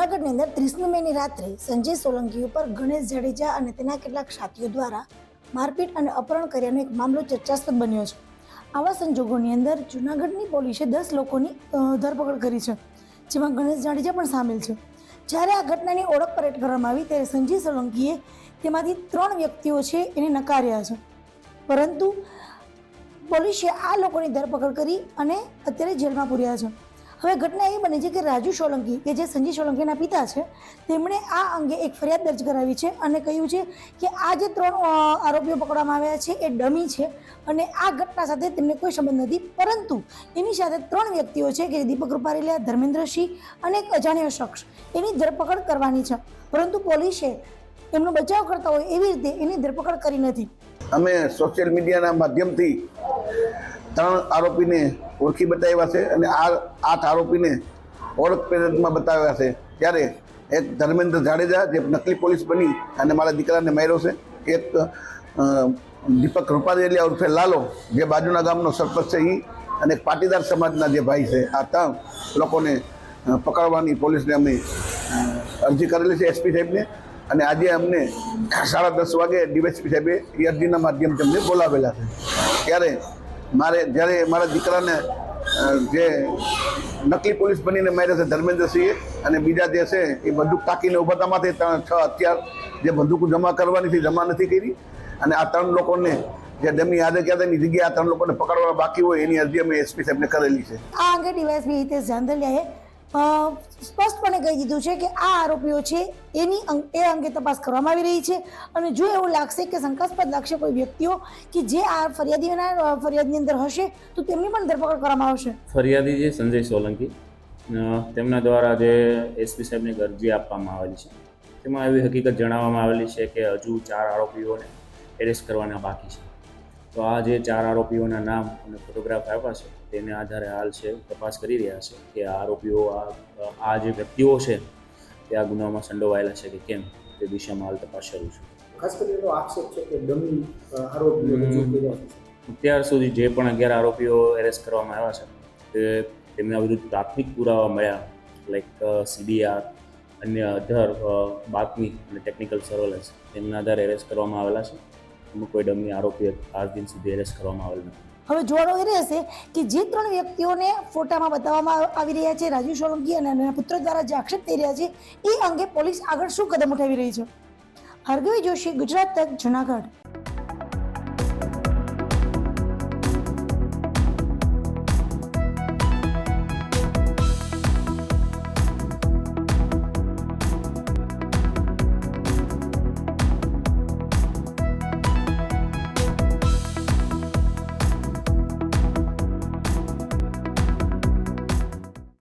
જૂનાગઢની અંદર ત્રીસમી મેની રાત્રે સંજય સોલંકી ઉપર ગણેશ જાડેજા અને તેના કેટલાક સાથીઓ દ્વારા મારપીટ અને અપહરણ કર્યાનો એક મામલો ચર્ચાસ્પદ બન્યો છે. આવા સંજોગોની અંદર જૂનાગઢની પોલીસે દસ લોકોની ધરપકડ કરી છે, જેમાં ગણેશ જાડેજા પણ સામેલ છે. જ્યારે આ ઘટનાની ઓળખ પરેડ કરવામાં આવી, ત્યારે સંજય સોલંકીએ તેમાંથી ત્રણ વ્યક્તિઓ છે એને નકાર્યા છે. પરંતુ પોલીસે આ લોકોની ધરપકડ કરી અને અત્યારે જેલમાં પૂર્યા છે. હવે ઘટના એ બની છે કે રાજુ સોલંકી, કે જે સંજીવ સોલંકીના પિતા છે, તેમણે આ અંગે એક ફરિયાદ દર્જ કરાવી છે અને કહ્યું છે કે આ જે ત્રણ આરોપીઓ પકડવામાં આવ્યા છે એ ડમી છે અને આ ઘટના સાથે તેમને કોઈ સંબંધ નથી. પરંતુ એની સાથે ત્રણ વ્યક્તિઓ છે કે દીપક રૂપારેલિયા ધર્મેન્દ્રસિંહ અને એક અજાણ્યો શખ્સ, એની ધરપકડ કરવાની છે. પરંતુ પોલીસે એમનો બચાવ કરતા હોય એવી રીતે એની ધરપકડ કરી નથી. અમે સોશિયલ મીડિયાના માધ્યમથી ત્રણ આરોપીને ઓળખી બતાવ્યા છે અને આ આઠ આરોપીને ઓળખ પેરેડમાં બતાવ્યા છે. ત્યારે એક ધર્મેન્દ્ર જાડેજા, જે નકલી પોલીસ બની અને મારા દીકરાને માર્યો છે. એક દીપક રૂપારેલિયા ઉર્ફે લાલો, જે બાજુના ગામનો સરપંચ છે એ અને પાટીદાર સમાજના જે ભાઈ છે, આ ત્રણ લોકોને પકડવાની પોલીસને અમે અરજી કરેલી છે એસપી સાહેબને. અને આજે અમને સાડા દસ વાગે ડીવાયસપી સાહેબે એ અરજીના માધ્યમથી અમને બોલાવેલા છે. ત્યારે મારે જ્યારે મારા દીકરાને જે નકલી પોલીસ બનીને માર્યા છે ધર્મેન્દ્રસિંહે અને બીજા જે છે એ બંદૂક તાકીને ઊભા હતા ત્રણ છ હથિયાર જે બંદૂક જમા કરવાની હતી જમા નથી કરી. અને આ ત્રણ લોકોને જે ડમી હાજર ક્યાં એની જગ્યાએ આ ત્રણ લોકોને પકડવા બાકી હોય એની અરજી અમે એસપી સાહેબને કરેલી છે. આ અંગે ડીવાયએસપી હિતેશ જાંધલિયાએ અ, સ્પષ્ટપણે કહી દીધું છે કે આ આરોપીઓ છે, એની એ અંગે તપાસ કરવામાં આવી રહી છે અને જો એવું લાગશે કે શંકાસ્પદ લાગશે કોઈ વ્યક્તિઓ કે જે આ ફરિયાદીઓના ફરિયાદની અંદર હશે, તો તેમની પણ ધરપકડ કરવામાં આવશે. ફરિયાદી છે સંજય સોલંકી તેમના દ્વારા જે એસપી સાહેબને અરજી આપવામાં આવેલી છે, તેમાં એવી હકીકત જણાવવામાં આવેલી છે કે હજુ ચાર આરોપીઓને એરેસ્ટ કરવાના બાકી છે. તો આ જે ચાર આરોપીઓના નામ અને ફોટોગ્રાફ આપ્યા છે તેને આધારે હાલ છે તપાસ કરી રહ્યા છે કે આ આરોપીઓ આ આ જે વ્યક્તિઓ છે તે આ ગુનામાં સંડોવાયેલા છે કે કેમ? તે દિશામાં હાલ તપાસ શરૂ છે. ખાસ કરીને આક્ષેપ છે કે ડમી આરોપીઓ અત્યાર સુધી જે પણ અગિયાર આરોપીઓ એરેસ્ટ કરવામાં આવ્યા છે તે તેમના વિરુદ્ધ પ્રાથમિક પુરાવા મળ્યા લાઈક સીડીઆર અન્ય અધર બાતમી અને ટેકનિકલ સર્વેલન્સ તેમના આધારે એરેસ્ટ કરવામાં આવેલા છે. અમુક કોઈ ડમી આરોપી આજ દિન સુધી એરેસ્ટ કરવામાં આવેલ નથી. હવે જોવાનું એ રહેશે કે જે ત્રણ વ્યક્તિઓને ફોટામાં બતાવવામાં આવી રહ્યા છે રાજુ સોલંકી અને એના પુત્ર દ્વારા જે આક્ષેપ થઈ રહ્યા છે, એ અંગે પોલીસ આગળ શું કદમ ઉઠાવી રહી છે? હરગવી જોશી, ગુજરાત તક, જુનાગઢ.